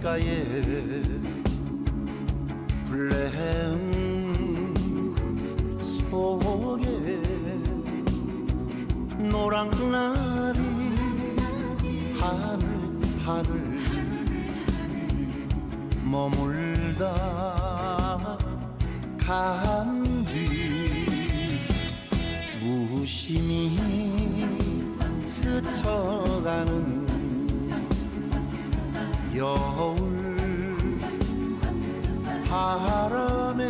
길가에 블레음 속에 노란 날이 하늘 하늘 머물다 간뒤 무심히 스쳐가는 여울 바람에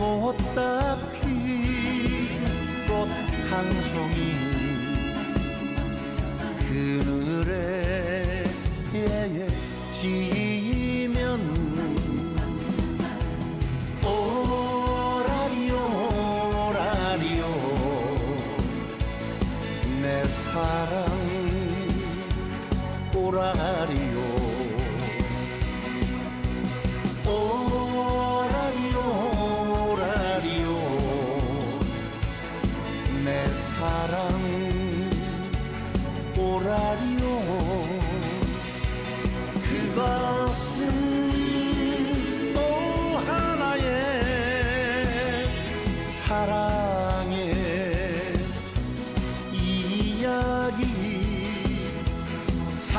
못다 핀꽃 한 송이 그늘에 예예 지면 오라리오 오라리오. 내 사랑 오라리오 오라리오 오라리오 내 사랑 오라리오 그것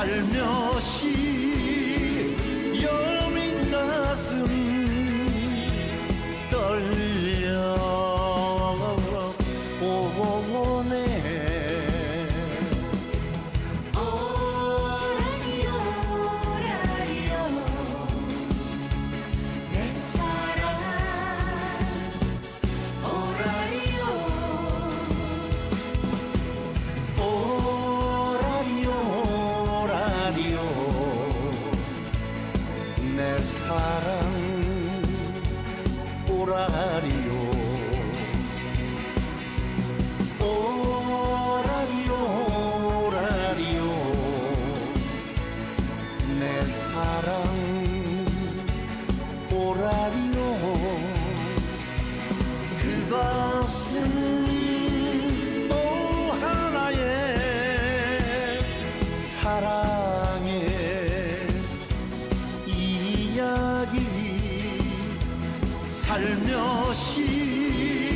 살며시 사랑 오라리오. 오라리오 오라리오. 내 사랑 오라리오. 그것은 또 하나의 사랑 살며시